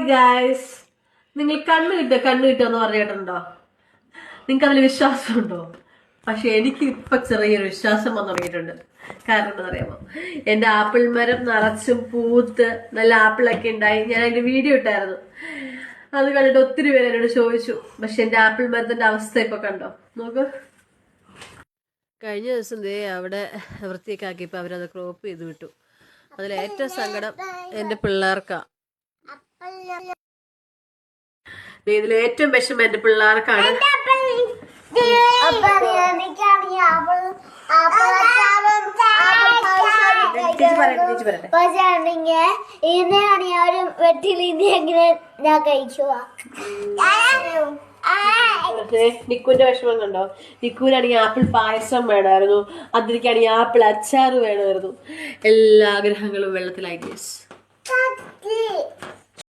Guys നിങ്ങൾ കണ്ണ് കിട്ടുക കണ്ണ് കിട്ടുമെന്ന് പറഞ്ഞിട്ടുണ്ടോ നിങ്ങൾക്ക് അതിൽ വിശ്വാസമുണ്ടോ? പക്ഷെ എനിക്ക് ഇപ്പൊ ചെറിയൊരു വിശ്വാസം വന്നു തുടങ്ങിയിട്ടുണ്ട്. കാരണം എന്താ പറയുമ്പോ എന്റെ ആപ്പിൾ മരം നിറച്ചും പൂത്ത് നല്ല ആപ്പിളൊക്കെ ഉണ്ടായി. ഞാൻ അതിന്റെ വീഡിയോ ഇട്ടായിരുന്നു. അത് കണ്ടിട്ട് ഒത്തിരി പേര് എന്നോട് ചോദിച്ചു. പക്ഷെ എന്റെ ആപ്പിൾ മരത്തിന്റെ അവസ്ഥ ഇപ്പൊ കണ്ടോ? നോക്ക്. കഴിഞ്ഞ ദിവസം ദേ അവിടെ വൃത്തിയൊക്കെ ആക്കിയപ്പോൾ അവരത് ക്രോപ്പ് ചെയ്ത് വിട്ടു. അതിൽ ഏറ്റവും സങ്കടം എന്റെ പിള്ളേർക്കാ. ഇതിൽ ഏറ്റവും വിഷമം എന്റെ പിള്ളേർക്കാണ് ഞാൻ ഒരു എങ്ങനെ ഞാൻ കഴിക്കുക നിക്കുവിന്റെ വിഷമം കണ്ടോ? നിക്കുവിനാണെങ്കിൽ ആപ്പിൾ പായസം വേണമായിരുന്നു. അതിലേക്കാണെങ്കിൽ ആപ്പിൾ അച്ചാർ വേണമായിരുന്നു. എല്ലാ ആഗ്രഹങ്ങളും വെള്ളത്തിലായി ഗേസ്